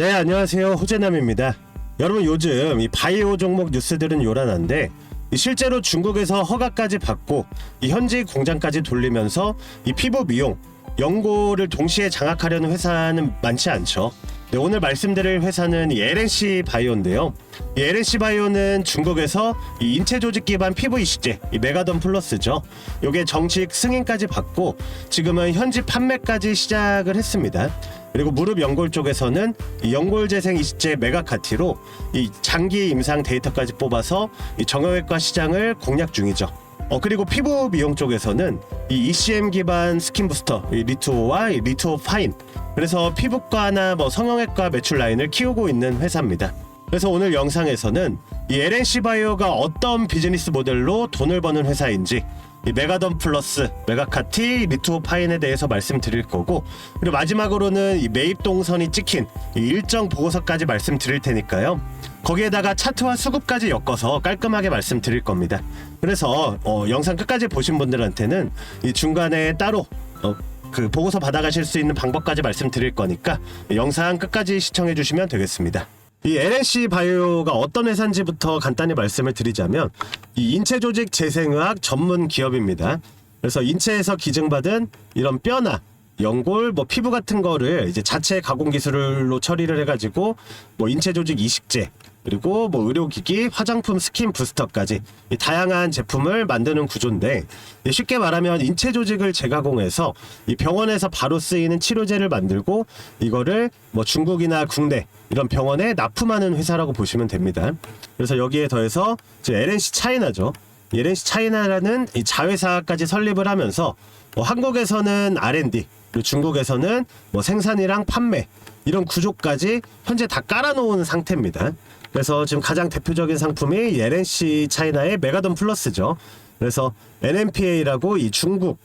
네, 안녕하세요. 호재남입니다. 여러분 요즘 이 바이오 종목 뉴스들은 요란한데 이 실제로 중국에서 허가까지 받고 이 현지 공장까지 돌리면서 이 피부 미용, 연고를 동시에 장악하려는 회사는 많지 않죠. 네, 오늘 말씀드릴 회사는 이 LNC 바이오인데요. 이 LNC 바이오는 중국에서 이 인체 조직 기반 피부 이식제, 이 메가던 플러스죠. 요게 정식 승인까지 받고 지금은 현지 판매까지 시작을 했습니다. 그리고 무릎 연골 쪽에서는 이 연골 재생 이식제 메가카티로 이 장기 임상 데이터까지 뽑아서 이 정형외과 시장을 공략 중이죠. 어 그리고 피부 미용 쪽에서는 이 ECM 기반 스킨 부스터 이 리투오와 이 리투오 파인 그래서 피부과나 뭐 성형외과 매출 라인을 키우고 있는 회사입니다. 그래서 오늘 영상에서는 이 LNC 바이오가 어떤 비즈니스 모델로 돈을 버는 회사인지 이 메가던 플러스, 메가카티, 리투오 파인에 대해서 말씀드릴 거고 그리고 마지막으로는 이 매입 동선이 찍힌 이 일정 보고서까지 말씀드릴 테니까요. 거기에다가 차트와 수급까지 엮어서 깔끔하게 말씀드릴 겁니다. 그래서 어, 영상 끝까지 보신 분들한테는 이 중간에 따로 어, 그 보고서 받아가실 수 있는 방법까지 말씀드릴 거니까 영상 끝까지 시청해 주시면 되겠습니다. 이 LNC 바이오가 어떤 회사인지부터 간단히 말씀을 드리자면 이 인체 조직 재생의학 전문 기업입니다. 그래서 인체에서 기증받은 이런 뼈나 연골, 뭐 피부 같은 거를 이제 자체 가공 기술로 처리를 해가지고 뭐 인체 조직 이식제 그리고 뭐 의료기기, 화장품, 스킨 부스터까지 이 다양한 제품을 만드는 구조인데 이 쉽게 말하면 인체 조직을 재가공해서 이 병원에서 바로 쓰이는 치료제를 만들고 이거를 뭐 중국이나 국내 이런 병원에 납품하는 회사라고 보시면 됩니다. 그래서 여기에 더해서 LNC 차이나죠. 이 LNC 차이나라는 이 자회사까지 설립을 하면서 뭐 한국에서는 R&D 그리고 중국에서는 뭐 생산이랑 판매 이런 구조까지 현재 다 깔아놓은 상태입니다. 그래서 지금 가장 대표적인 상품이 이 LNC 차이나의 메가돈 플러스죠. 그래서 NMPA라고 이 중국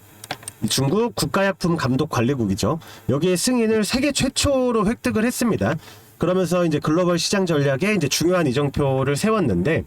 이 중국 국가약품 감독 관리국이죠. 여기에 승인을 세계 최초로 획득을 했습니다. 그러면서 이제 글로벌 시장 전략에 이제 중요한 이정표를 세웠는데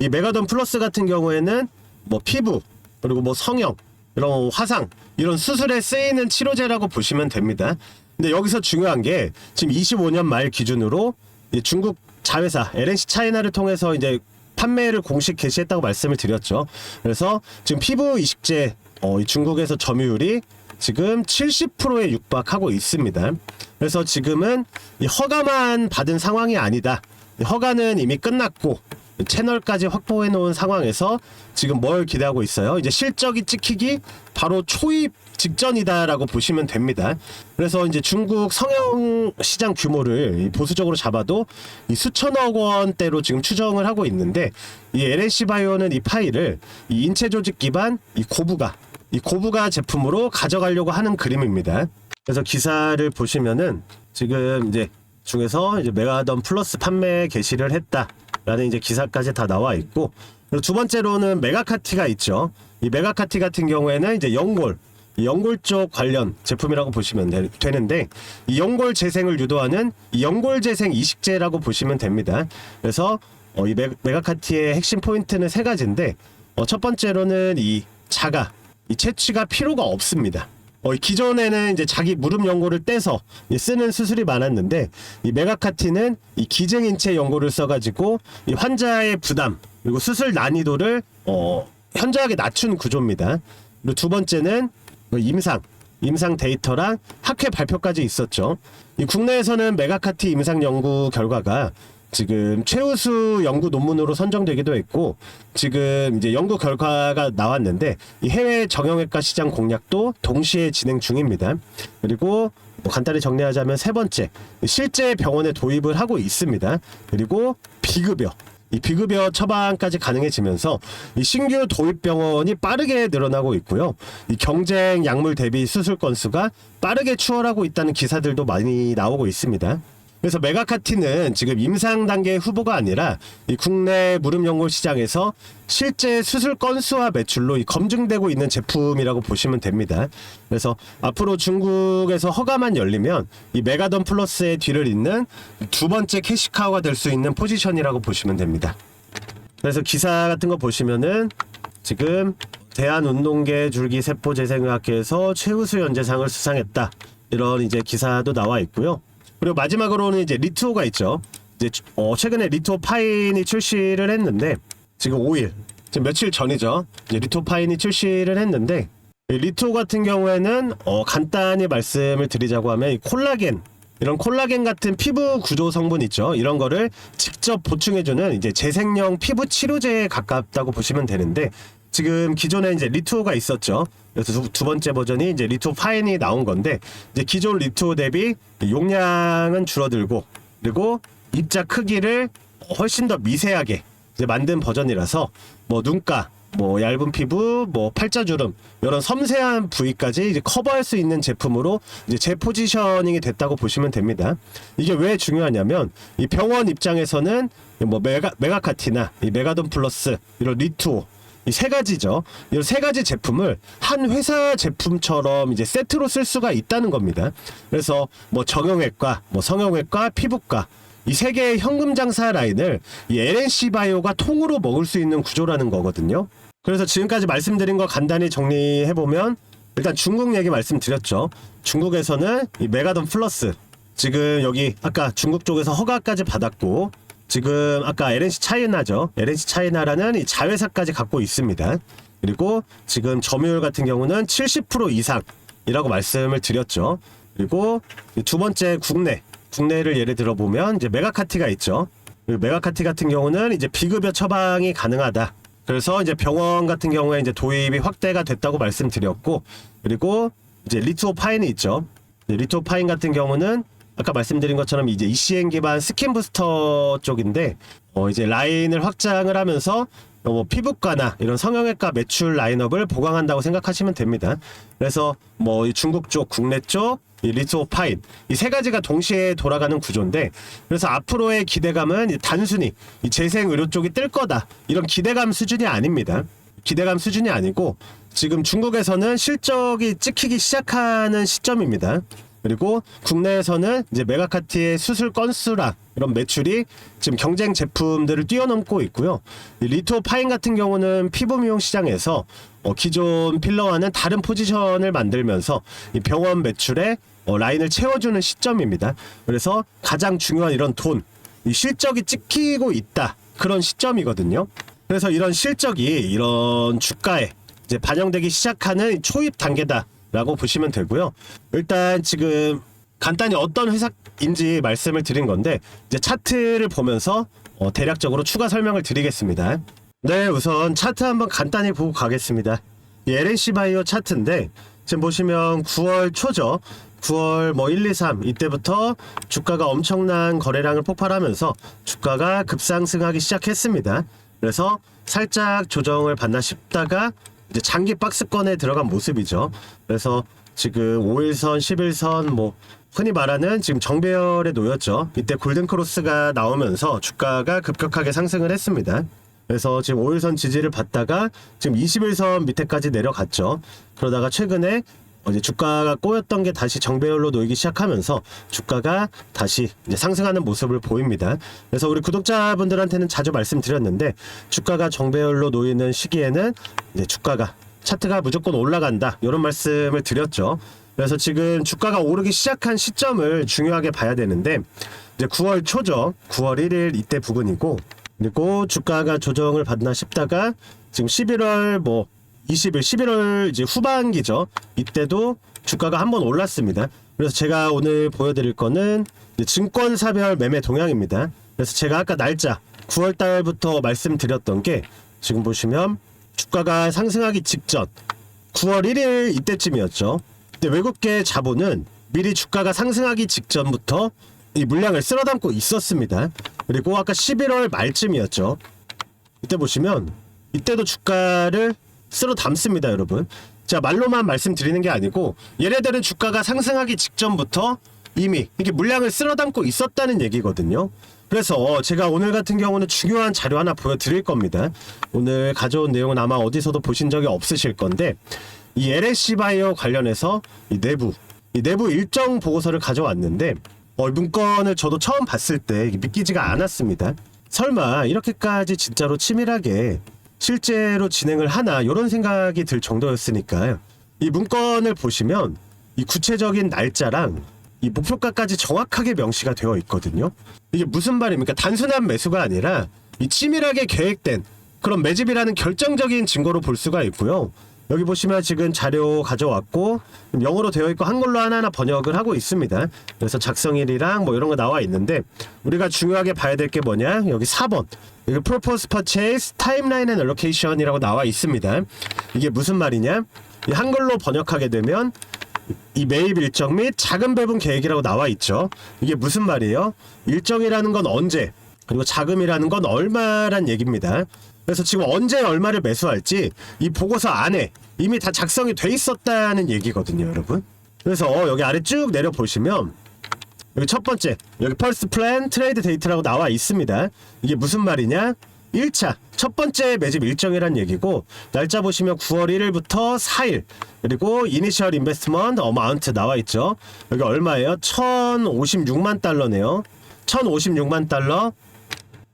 이 메가돈 플러스 같은 경우에는 뭐 피부 그리고 뭐 성형 이런 화상 이런 수술에 쓰이는 치료제라고 보시면 됩니다. 근데 여기서 중요한 게 지금 25년 말 기준으로 이 중국 자회사 LNC 차이나를 통해서 이제 판매를 공식 개시했다고 말씀을 드렸죠. 그래서 지금 피부 이식제 어, 이 중국에서 점유율이 지금 70%에 육박하고 있습니다. 그래서 지금은 이 허가만 받은 상황이 아니다. 이 허가는 이미 끝났고 채널까지 확보해 놓은 상황에서 지금 뭘 기대하고 있어요? 이제 실적이 찍히기 바로 초입 직전이다라고 보시면 됩니다. 그래서 이제 중국 성형 시장 규모를 보수적으로 잡아도 이 수천억 원대로 지금 추정을 하고 있는데 이 LNC 바이오는 이 파일을 이 인체 조직 기반 이 고부가 이 고부가 제품으로 가져가려고 하는 그림입니다. 그래서 기사를 보시면은 지금 이제 중에서 이제 메가던 플러스 판매 개시를 했다 라는 이제 기사까지 다 나와 있고 그리고 두 번째로는 메가카티가 있죠. 이 메가카티 같은 경우에는 이제 연골 이 연골 쪽 관련 제품이라고 보시면 되, 되는데 이 연골 재생을 유도하는 이 연골 재생 이식제라고 보시면 됩니다. 그래서 어, 이 메, 메가카티의 핵심 포인트는 세 가지인데 어, 첫 번째로는 이 자가 이 채취가 필요가 없습니다. 어, 이 기존에는 이제 자기 무릎 연고를 떼서 이 쓰는 수술이 많았는데 이 메가카티는 이 기증 인체 연고를 써가지고 이 환자의 부담 그리고 수술 난이도를 어, 현저하게 낮춘 구조입니다. 그리고 두 번째는 뭐 임상 임상 데이터랑 학회 발표까지 있었죠. 이 국내에서는 메가카티 임상 연구 결과가 지금 최우수 연구 논문으로 선정되기도 했고 지금 이제 연구 결과가 나왔는데 이 해외 정형외과 시장 공략도 동시에 진행 중입니다. 그리고 뭐 간단히 정리하자면 세 번째 실제 병원에 도입을 하고 있습니다. 그리고 비급여 이 비급여 처방까지 가능해지면서 이 신규 도입 병원이 빠르게 늘어나고 있고요. 이 경쟁 약물 대비 수술 건수가 빠르게 추월하고 있다는 기사들도 많이 나오고 있습니다. 그래서 메가카티는 지금 임상 단계 후보가 아니라 이 국내 무릎 연골 시장에서 실제 수술 건수와 매출로 이 검증되고 있는 제품이라고 보시면 됩니다. 그래서 앞으로 중국에서 허가만 열리면 이 메가던 플러스의 뒤를 잇는 두 번째 캐시카우가 될 수 있는 포지션이라고 보시면 됩니다. 그래서 기사 같은 거 보시면은 지금 대한운동계 줄기세포재생의학회에서 최우수 연재상을 수상했다. 이런 이제 기사도 나와 있고요. 그리고 마지막으로는 이제 리투오가 있죠. 이제 주- 어, 최근에 리투오 파인이 출시를 했는데 지금 5일 지금 며칠 전이죠. 이제 리투오 파인이 출시를 했는데 이 리투오 같은 경우에는 어, 간단히 말씀을 드리자고 하면 이 콜라겐 이런 콜라겐 같은 피부 구조 성분 있죠. 이런 거를 직접 보충해주는 이제 재생형 피부 치료제에 가깝다고 보시면 되는데 지금 기존에 이제 리투오가 있었죠. 그래서 두, 두 번째 버전이 이제 리투오 파인이 나온 건데 이제 기존 리투오 대비 용량은 줄어들고 그리고 입자 크기를 훨씬 더 미세하게 이제 만든 버전이라서 뭐 눈가 뭐 얇은 피부, 뭐 팔자주름 이런 섬세한 부위까지 이제 커버할 수 있는 제품으로 이제 재포지셔닝이 됐다고 보시면 됩니다. 이게 왜 중요하냐면 이 병원 입장에서는 뭐 메가 메가카티나 이 메가돈 플러스 이런 리투오 이 세 가지죠. 이 세 가지 제품을 한 회사 제품처럼 이제 세트로 쓸 수가 있다는 겁니다. 그래서 뭐 정형외과, 뭐 성형외과, 피부과 이 세 개의 현금 장사 라인을 이 LNC 바이오가 통으로 먹을 수 있는 구조라는 거거든요. 그래서 지금까지 말씀드린 거 간단히 정리해 보면 일단 중국 얘기 말씀드렸죠. 중국에서는 이 메가돈 플러스 지금 여기 아까 중국 쪽에서 허가까지 받았고 지금 아까 LNC 차이나죠. LNC 차이나라는 이 자회사까지 갖고 있습니다. 그리고 지금 점유율 같은 경우는 70% 이상이라고 말씀을 드렸죠. 그리고 이두 번째 국내 국내를 예를 들어 보면 이제 메가카티가 있죠. 메가카티 같은 경우는 이제 비급여 처방이 가능하다. 그래서 이제 병원 같은 경우에 이제 도입이 확대가 됐다고 말씀드렸고 그리고 이제 리투오 파인이 있죠. 이제 리투오 파인 같은 경우는 아까 말씀드린 것처럼 이제 ECN 기반 스킨 부스터 쪽인데 어 이제 라인을 확장을 하면서 어, 뭐 피부과나 이런 성형외과 매출 라인업을 보강한다고 생각하시면 됩니다. 그래서 뭐이 중국 쪽, 국내 쪽, 이 리투오 파인 이 세 가지가 동시에 돌아가는 구조인데 그래서 앞으로의 기대감은 이 단순히 이 재생 의료 쪽이 뜰 거다 이런 기대감 수준이 아닙니다. 기대감 수준이 아니고 지금 중국에서는 실적이 찍히기 시작하는 시점입니다. 그리고 국내에서는 이제 메가카티의 수술 건수랑 이런 매출이 지금 경쟁 제품들을 뛰어넘고 있고요. 이 리토 파인 같은 경우는 피부 미용 시장에서 어, 기존 필러와는 다른 포지션을 만들면서 이 병원 매출에 어, 라인을 채워주는 시점입니다. 그래서 가장 중요한 이런 돈, 이 실적이 찍히고 있다 그런 시점이거든요. 그래서 이런 실적이 이런 주가에 이제 반영되기 시작하는 초입 단계다 라고 보시면 되고요. 일단 지금 간단히 어떤 회사인지 말씀을 드린 건데 이제 차트를 보면서 어, 대략적으로 추가 설명을 드리겠습니다. 네, 우선 차트 한번 간단히 보고 가겠습니다. 이 LNC 바이오 차트인데 지금 보시면 9월 초죠. 9월 뭐 1, 2, 3 이때부터 주가가 엄청난 거래량을 폭발하면서 주가가 급상승하기 시작했습니다. 그래서 살짝 조정을 받나 싶다가 이제 장기 박스권에 들어간 모습이죠. 그래서 지금 5일선, 11선 뭐 흔히 말하는 지금 정배열에 놓였죠. 이때 골든 크로스가 나오면서 주가가 급격하게 상승을 했습니다. 그래서 지금 5일선 지지를 받다가 지금 21선 밑에까지 내려갔죠. 그러다가 최근에 어제 주가가 꼬였던 게 다시 정배열로 놓이기 시작하면서 주가가 다시 이제 상승하는 모습을 보입니다. 그래서 우리 구독자분들한테는 자주 말씀드렸는데 주가가 정배열로 놓이는 시기에는 이제 주가가 차트가 무조건 올라간다 이런 말씀을 드렸죠. 그래서 지금 주가가 오르기 시작한 시점을 중요하게 봐야 되는데 이제 9월 초죠. 9월 1일 이때 부근이고 그리고 주가가 조정을 받나 싶다가 지금 11월 뭐 20일 11월 이제 후반기죠. 이때도 주가가 한번 올랐습니다. 그래서 제가 오늘 보여드릴 거는 증권사별 매매 동향입니다. 그래서 제가 아까 날짜 9월 달부터 말씀드렸던 게 지금 보시면 주가가 상승하기 직전 9월 1일 이때쯤이었죠. 근데 외국계 자본은 미리 주가가 상승하기 직전부터 이 물량을 쓸어 담고 있었습니다. 그리고 아까 11월 말쯤이었죠. 이때 보시면 이때도 주가를 쓸어 담습니다, 여러분. 자, 말로만 말씀드리는 게 아니고 얘네들은 주가가 상승하기 직전부터 이미 이렇게 물량을 쓸어 담고 있었다는 얘기거든요. 그래서 제가 오늘 같은 경우는 중요한 자료 하나 보여드릴 겁니다. 오늘 가져온 내용은 아마 어디서도 보신 적이 없으실 건데 이 LSC 바이오 관련해서 이 내부 이 내부 일정 보고서를 가져왔는데 어, 이 문건을 저도 처음 봤을 때 믿기지가 않았습니다. 설마 이렇게까지 진짜로 치밀하게 실제로 진행을 하나 이런 생각이 들 정도였으니까요. 이 문건을 보시면 이 구체적인 날짜랑 이 목표가까지 정확하게 명시가 되어 있거든요. 이게 무슨 말입니까? 단순한 매수가 아니라 이 치밀하게 계획된 그런 매집이라는 결정적인 증거로 볼 수가 있고요. 여기 보시면 지금 자료 가져왔고 영어로 되어 있고 한글로 하나하나 번역을 하고 있습니다. 그래서 작성일이랑 뭐 이런 거 나와 있는데 우리가 중요하게 봐야 될 게 뭐냐? 여기 4번. 여기 Propose Purchase Timeline and Allocation이라고 나와 있습니다. 이게 무슨 말이냐? 이 한글로 번역하게 되면 이 매입 일정 및 자금 배분 계획이라고 나와 있죠. 이게 무슨 말이에요? 일정이라는 건 언제, 그리고 자금이라는 건 얼마란 얘기입니다. 그래서 지금 언제 얼마를 매수할지 이 보고서 안에 이미 다 작성이 돼 있었다는 얘기거든요, 여러분. 그래서 여기 아래 쭉 내려 보시면 여기 첫 번째 여기 펄스 플랜 트레이드 데이트라고 나와 있습니다. 이게 무슨 말이냐? 1차 첫 번째 매집 일정이란 얘기고 날짜 보시면 9월 1일부터 4일 그리고 이니셜 인베스트먼트 어마운트 나와 있죠. 여기 얼마예요? 1,056만 달러네요. 1,056만 달러.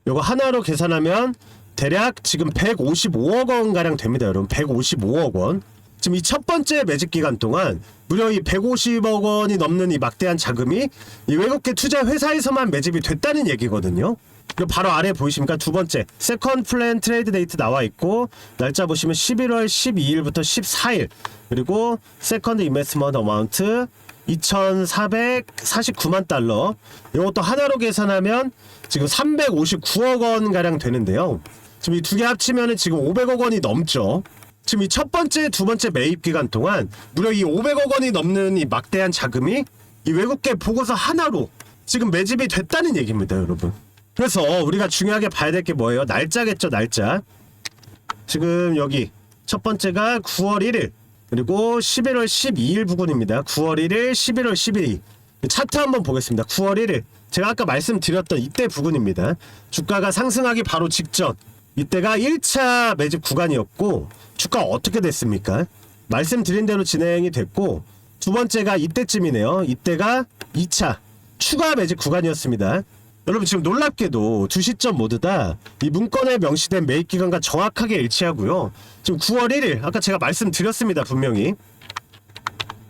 요거 하나로 계산하면 대략 지금 155억 원 가량 됩니다, 여러분. 155억 원. 지금 이 첫 번째 매집 기간 동안 무려 이 150억 원이 넘는 이 막대한 자금이 이 외국계 투자 회사에서만 매집이 됐다는 얘기거든요. 그리고 바로 아래 보이십니까? 두 번째 세컨 플랜 트레이드 데이트 나와 있고 날짜 보시면 11월 12일부터 14일 그리고 세컨드 인베스먼트 어마운트 2,449만 달러. 이것도 하나로 계산하면 지금 359억 원 가량 되는데요. 지금 이 두 개 합치면은 지금 500억 원이 넘죠. 지금 이 첫 번째, 두 번째 매입 기간 동안 무려 이 500억 원이 넘는 이 막대한 자금이 이 외국계 보고서 하나로 지금 매집이 됐다는 얘기입니다, 여러분. 그래서 우리가 중요하게 봐야 될 게 뭐예요? 날짜겠죠, 날짜. 지금 여기 첫 번째가 9월 1일 그리고 11월 12일 부근입니다. 9월 1일, 11월 12일. 차트 한번 보겠습니다. 9월 1일. 제가 아까 말씀드렸던 이때 부근입니다. 주가가 상승하기 바로 직전. 이때가 1차 매집 구간이었고 주가 어떻게 됐습니까? 말씀드린 대로 진행이 됐고 두 번째가 이때쯤이네요. 이때가 2차 추가 매집 구간이었습니다. 여러분 지금 놀랍게도 두 시점 모두 다 이 문건에 명시된 매입 기간과 정확하게 일치하고요. 지금 9월 1일 아까 제가 말씀드렸습니다 분명히.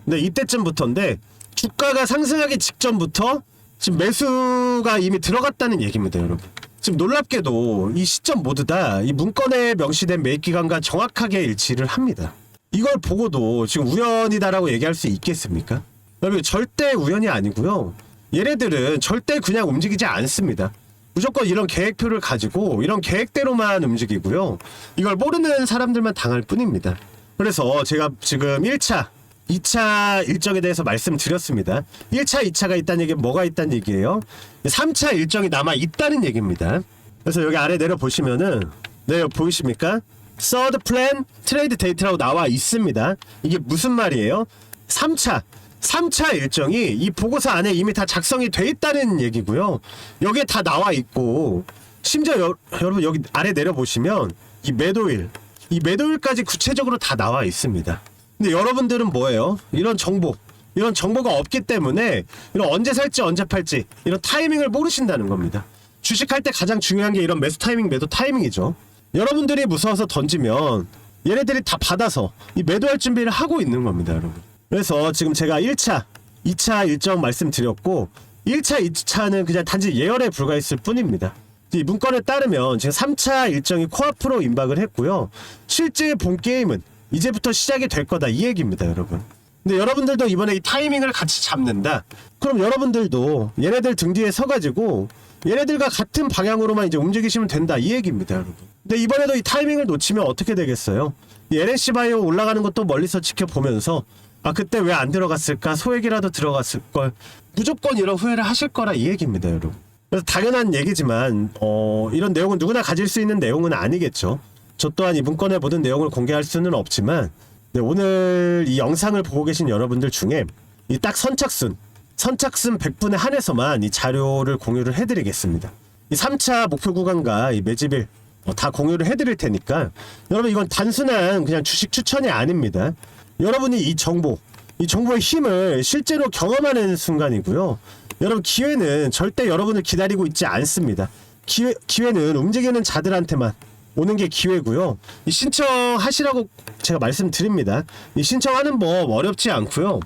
네 이때쯤부터인데 주가가 상승하기 직전부터 지금 매수가 이미 들어갔다는 얘기입니다, 여러분. 지금 놀랍게도 이 시점 모두 다 이 문건에 명시된 매입 기간과 정확하게 일치를 합니다. 이걸 보고도 지금 우연이다라고 얘기할 수 있겠습니까? 여러분 절대 우연이 아니고요. 얘네들은 절대 그냥 움직이지 않습니다. 무조건 이런 계획표를 가지고 이런 계획대로만 움직이고요. 이걸 모르는 사람들만 당할 뿐입니다. 그래서 제가 지금 1차, 2차 일정에 대해서 말씀드렸습니다. 1차, 2차가 있다는 얘기는 뭐가 있다는 얘기예요? 3차 일정이 남아 있다는 얘기입니다. 그래서 여기 아래 내려 보시면은 네 보이십니까? 서드 플랜 트레이드 데이트라고 나와 있습니다. 이게 무슨 말이에요? 3차 3차 일정이 이 보고서 안에 이미 다 작성이 돼 있다는 얘기고요. 여기에 다 나와 있고 심지어 여, 여러분 여기 아래 내려 보시면 이 매도일 이 매도일까지 구체적으로 다 나와 있습니다. 근데 여러분들은 뭐예요? 이런 정보 이런 정보가 없기 때문에 이런 언제 살지 언제 팔지 이런 타이밍을 모르신다는 겁니다. 주식할 때 가장 중요한 게 이런 매수 타이밍 매도 타이밍이죠. 여러분들이 무서워서 던지면 얘네들이 다 받아서 이 매도할 준비를 하고 있는 겁니다, 여러분. 그래서 지금 제가 1차, 2차 일정 말씀드렸고 1차, 2차는 그냥 단지 예열에 불과했을 뿐입니다. 이 문건에 따르면 지금 3차 일정이 코앞으로 임박을 했고요. 실제 본 게임은 이제부터 시작이 될 거다 이 얘기입니다, 여러분. 근데 여러분들도 이번에 이 타이밍을 같이 잡는다. 그럼 여러분들도 얘네들 등 뒤에 서가지고 얘네들과 같은 방향으로만 이제 움직이시면 된다 이 얘기입니다, 여러분. 근데 이번에도 이 타이밍을 놓치면 어떻게 되겠어요? 이 LNC 바이오 올라가는 것도 멀리서 지켜보면서 아 그때 왜 안 들어갔을까 소액이라도 들어갔을 걸 무조건 이런 후회를 하실 거라 이 얘기입니다, 여러분. 그래서 당연한 얘기지만 어, 이런 내용은 누구나 가질 수 있는 내용은 아니겠죠. 저 또한 이 문건의 모든 내용을 공개할 수는 없지만 네, 오늘 이 영상을 보고 계신 여러분들 중에 이 딱 선착순 선착순 100분에 한해서만 이 자료를 공유를 해드리겠습니다. 이 3차 목표 구간과 이 매집일 어, 다 공유를 해드릴 테니까 여러분 이건 단순한 그냥 주식 추천이 아닙니다. 여러분이 이 정보 이 정보의 힘을 실제로 경험하는 순간이고요. 여러분 기회는 절대 여러분을 기다리고 있지 않습니다. 기회 기회는 움직이는 자들한테만 오는 게 기회고요. 이 신청하시라고 제가 말씀드립니다. 이 신청하는 법 어렵지 않고요.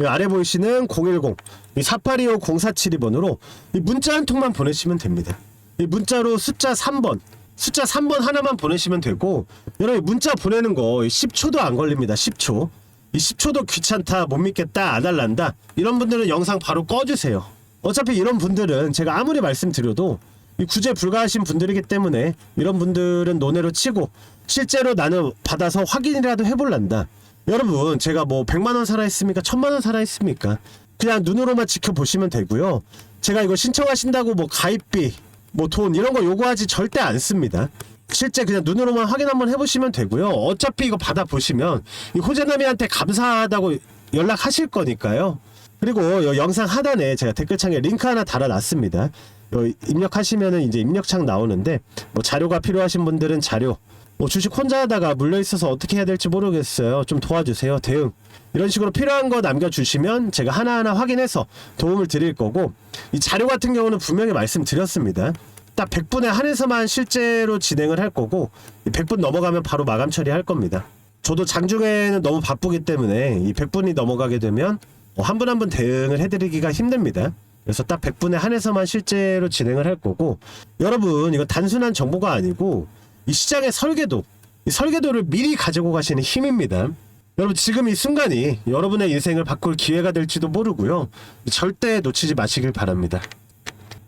이 아래 보이시는 010 4825 0472번으로 이 문자 한 통만 보내시면 됩니다. 이 문자로 숫자 3번 숫자 3번 하나만 보내시면 되고 여러분 문자 보내는 거 10초도 안 걸립니다. 10초. 이 10초도 귀찮다 못 믿겠다 안 할란다 이런 분들은 영상 바로 꺼주세요. 어차피 이런 분들은 제가 아무리 말씀드려도 이 구제 불가하신 분들이기 때문에 이런 분들은 논외로 치고 실제로 나는 받아서 확인이라도 해볼란다. 여러분 제가 뭐 100만 원 살아있습니까? 1000만 원 살아있습니까? 그냥 눈으로만 지켜보시면 되고요. 제가 이거 신청하신다고 뭐 가입비, 뭐 돈 이런 거 요구하지 절대 않습니다. 실제 그냥 눈으로만 확인 한번 해보시면 되고요. 어차피 이거 받아보시면 이 호재남이한테 감사하다고 연락하실 거니까요. 그리고 요 영상 하단에 제가 댓글창에 링크 하나 달아놨습니다. 요 입력하시면은 이제 입력창 나오는데 뭐 자료가 필요하신 분들은 자료, 뭐 주식 혼자 하다가 물려 있어서 어떻게 해야 될지 모르겠어요. 좀 도와주세요. 대응. 이런 식으로 필요한 거 남겨주시면 제가 하나하나 확인해서 도움을 드릴 거고 이 자료 같은 경우는 분명히 말씀드렸습니다. 딱 100분에 한해서만 실제로 진행을 할 거고 이 100분 넘어가면 바로 마감 처리할 겁니다. 저도 장중에는 너무 바쁘기 때문에 이 100분이 넘어가게 되면 한 분 한분 대응을 해드리기가 힘듭니다. 그래서 딱 100분에 한해서만 실제로 진행을 할 거고 여러분 이거 단순한 정보가 아니고 이 시장의 설계도 이 설계도를 미리 가지고 가시는 힘입니다. 여러분 지금 이 순간이 여러분의 인생을 바꿀 기회가 될지도 모르고요. 절대 놓치지 마시길 바랍니다.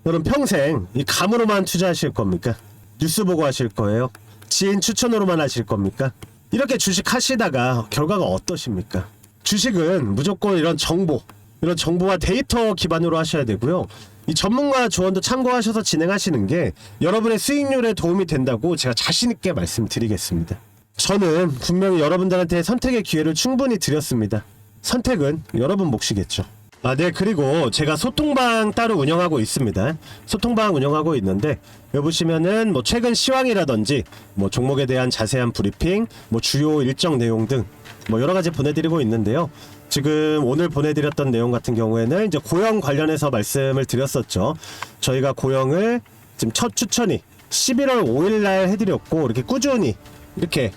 여러분 평생 이 감으로만 투자하실 겁니까? 뉴스 보고 하실 거예요? 지인 추천으로만 하실 겁니까? 이렇게 주식 하시다가 결과가 어떠십니까? 주식은 무조건 이런 정보, 이런 정보와 데이터 기반으로 하셔야 되고요. 이 전문가 조언도 참고하셔서 진행하시는 게 여러분의 수익률에 도움이 된다고 제가 자신있게 말씀드리겠습니다. 저는 분명히 여러분들한테 선택의 기회를 충분히 드렸습니다. 선택은 여러분 몫이겠죠. 아, 네. 그리고 제가 소통방 따로 운영하고 있습니다. 소통방 운영하고 있는데 여기 보시면은 뭐 최근 시황이라든지 뭐 종목에 대한 자세한 브리핑, 뭐 주요 일정 내용 등 뭐 여러 가지 보내드리고 있는데요. 지금 오늘 보내드렸던 내용 같은 경우에는 이제 고영 관련해서 말씀을 드렸었죠. 저희가 고영을 지금 첫 추천이 11월 5일 날 해드렸고 이렇게 꾸준히 이렇게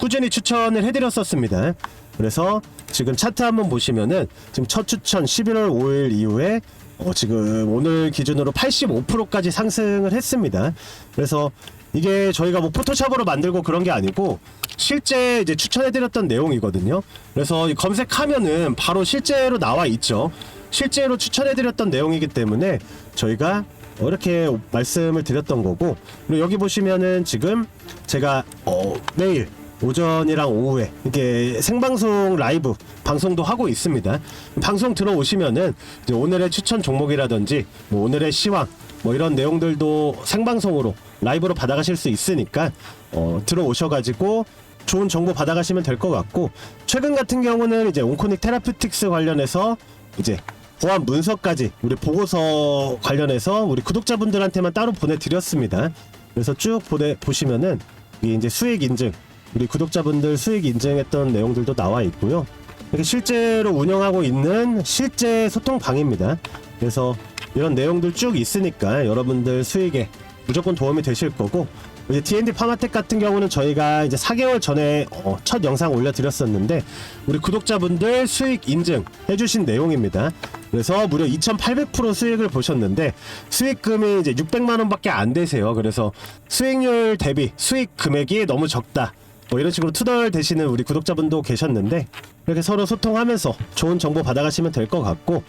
꾸준히 추천을 해드렸었습니다. 그래서 지금 차트 한번 보시면은 지금 첫 추천 11월 5일 이후에 어 지금 오늘 기준으로 85%까지 상승을 했습니다. 그래서 이게 저희가 뭐 포토샵으로 만들고 그런 게 아니고 실제 이제 추천해드렸던 내용이거든요. 그래서 이 검색하면은 바로 실제로 나와 있죠. 실제로 추천해드렸던 내용이기 때문에 저희가 어, 이렇게 말씀을 드렸던 거고 그리고 여기 보시면은 지금 제가 어, 내일 오전이랑 오후에 이게 생방송 라이브 방송도 하고 있습니다. 방송 들어오시면은 오늘의 추천 종목이라든지 뭐 오늘의 시황 뭐 이런 내용들도 생방송으로 라이브로 받아가실 수 있으니까 어, 들어오셔가지고 좋은 정보 받아가시면 될 것 같고 최근 같은 경우는 이제 온코닉 테라피틱스 관련해서 이제 보안 문서까지 우리 보고서 관련해서 우리 구독자분들한테만 따로 보내드렸습니다. 그래서 쭉 보내 보시면은 이 이제 수익 인증 우리 구독자분들 수익 인증했던 내용들도 나와 있고요. 이렇게 실제로 운영하고 있는 실제 소통방입니다. 그래서 이런 내용들 쭉 있으니까 여러분들 수익에 무조건 도움이 되실 거고 이제 D&D 파마텍 같은 경우는 저희가 이제 4개월 전에 어, 첫 영상 올려드렸었는데 우리 구독자분들 수익 인증 해주신 내용입니다. 그래서 무려 2,800% 수익을 보셨는데 수익금이 이제 600만 원밖에 안 되세요. 그래서 수익률 대비 수익 금액이 너무 적다. 뭐 이런 식으로 투덜 되시는 우리 구독자분도 계셨는데 이렇게 서로 소통하면서 좋은 정보 받아가시면 될 것 같고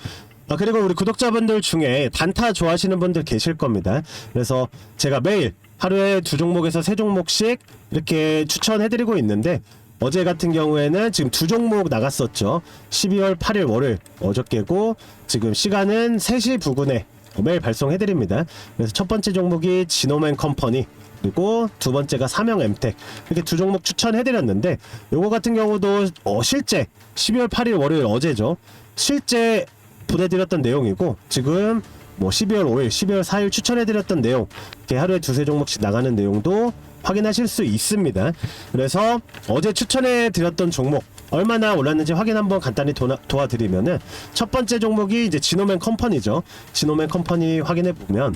아 그리고 우리 구독자분들 중에 단타 좋아하시는 분들 계실 겁니다. 그래서 제가 매일 하루에 두 종목에서 세 종목씩 이렇게 추천해드리고 있는데 어제 같은 경우에는 지금 두 종목 나갔었죠. 12월 8일 월요일 어저께고 지금 시간은 3시 부근에 매일 발송해드립니다. 그래서 첫 번째 종목이 지노맨 컴퍼니 그리고 두 번째가 삼형 엠텍 이렇게 두 종목 추천해드렸는데 요거 같은 경우도 어, 실제 12월 8일 월요일 어제죠. 실제 보내드렸던 내용이고 지금 뭐 12월 5일, 12월 4일 추천해드렸던 내용 이렇게 하루에 두세 종목씩 나가는 내용도 확인하실 수 있습니다. 그래서 어제 추천해드렸던 종목 얼마나 올랐는지 확인 한번 간단히 도나, 도와드리면은 첫 번째 종목이 이제 지노맨 컴퍼니죠. 지노맨 컴퍼니 확인해 보면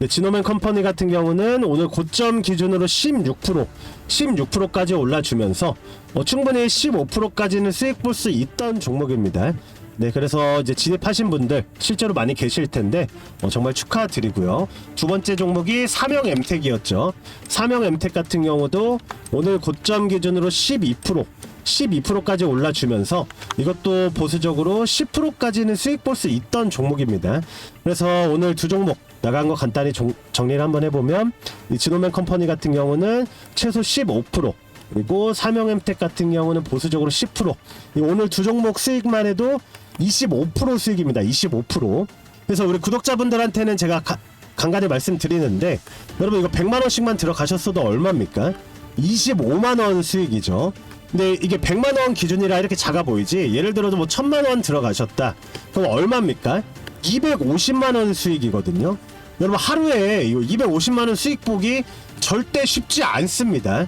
네, 지노맨 컴퍼니 같은 경우는 오늘 고점 기준으로 16% 16%까지 올라주면서 어, 충분히 15%까지는 수익 볼 수 있던 종목입니다. 네, 그래서 이제 진입하신 분들 실제로 많이 계실 텐데 어, 정말 축하드리고요. 두 번째 종목이 사명 엠텍이었죠. 사명 엠텍 같은 경우도 오늘 고점 기준으로 12% 12%까지 올라주면서 이것도 보수적으로 10%까지는 수익 볼 수 있던 종목입니다. 그래서 오늘 두 종목 나간 거 간단히 종- 정리를 한번 해보면 이 진호맨 컴퍼니 같은 경우는 최소 15% 그리고 삼형엠텍 같은 경우는 보수적으로 10%. 이 오늘 두 종목 수익만 해도 25% 수익입니다. 25%. 그래서 우리 구독자분들한테는 제가 가- 간간히 말씀드리는데 여러분 이거 100만 원씩만 들어가셨어도 얼마입니까? 25만 원 수익이죠. 근데 이게 100만 원 기준이라 이렇게 작아 보이지. 예를 들어도 뭐 1000만 원 들어가셨다. 그럼 얼마입니까? 250만 원 수익이거든요. 여러분 하루에 이 250만 원 수익 보기 절대 쉽지 않습니다.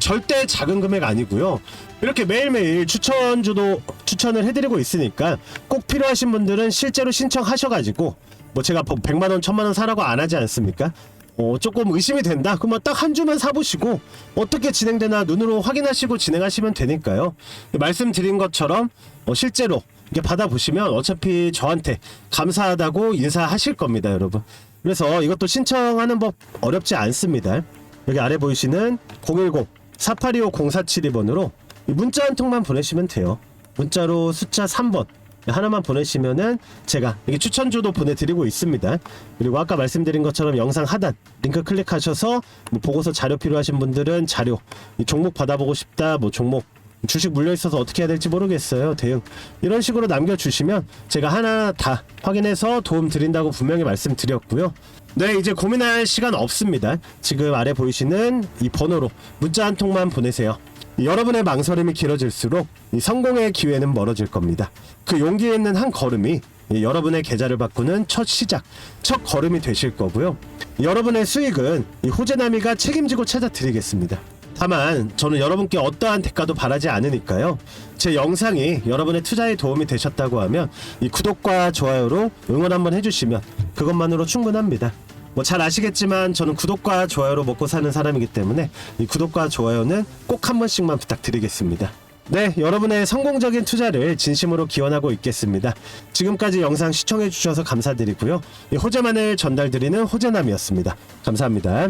절대 작은 금액 아니고요. 이렇게 매일매일 추천주도 추천을 해드리고 있으니까 꼭 필요하신 분들은 실제로 신청하셔가지고 뭐 제가 100만 원, 1000만 원 사라고 안 하지 않습니까? 어, 조금 의심이 된다? 그러면 딱 한 주만 사보시고 어떻게 진행되나 눈으로 확인하시고 진행하시면 되니까요. 말씀드린 것처럼 어, 실제로 이게 받아보시면 어차피 저한테 감사하다고 인사하실 겁니다, 여러분. 그래서 이것도 신청하는 법 어렵지 않습니다. 여기 아래 보이시는 010 482 0472번으로 문자 한 통만 보내시면 돼요. 문자로 숫자 3번 하나만 보내시면은 제가 여기 추천주도 보내드리고 있습니다. 그리고 아까 말씀드린 것처럼 영상 하단 링크 클릭하셔서 뭐 보고서 자료 필요하신 분들은 자료 이 종목 받아보고 싶다 뭐 종목 주식 물려 있어서 어떻게 해야 될지 모르겠어요. 대응. 이런 식으로 남겨주시면 제가 하나 다 확인해서 도움 드린다고 분명히 말씀드렸고요. 네 이제 고민할 시간 없습니다. 지금 아래 보이시는 이 번호로 문자 한 통만 보내세요. 여러분의 망설임이 길어질수록 이 성공의 기회는 멀어질 겁니다. 그 용기 있는 한 걸음이 이 여러분의 계좌를 바꾸는 첫 시작, 첫 걸음이 되실 거고요. 여러분의 수익은 이 호재나미가 책임지고 찾아드리겠습니다. 다만 저는 여러분께 어떠한 대가도 바라지 않으니까요. 제 영상이 여러분의 투자에 도움이 되셨다고 하면 이 구독과 좋아요로 응원 한번 해주시면 그것만으로 충분합니다. 뭐 잘 아시겠지만 저는 구독과 좋아요로 먹고 사는 사람이기 때문에 이 구독과 좋아요는 꼭 한 번씩만 부탁드리겠습니다. 네, 여러분의 성공적인 투자를 진심으로 기원하고 있겠습니다. 지금까지 영상 시청해 주셔서 감사드리고요. 이 호재만을 전달드리는 호재남이었습니다. 감사합니다.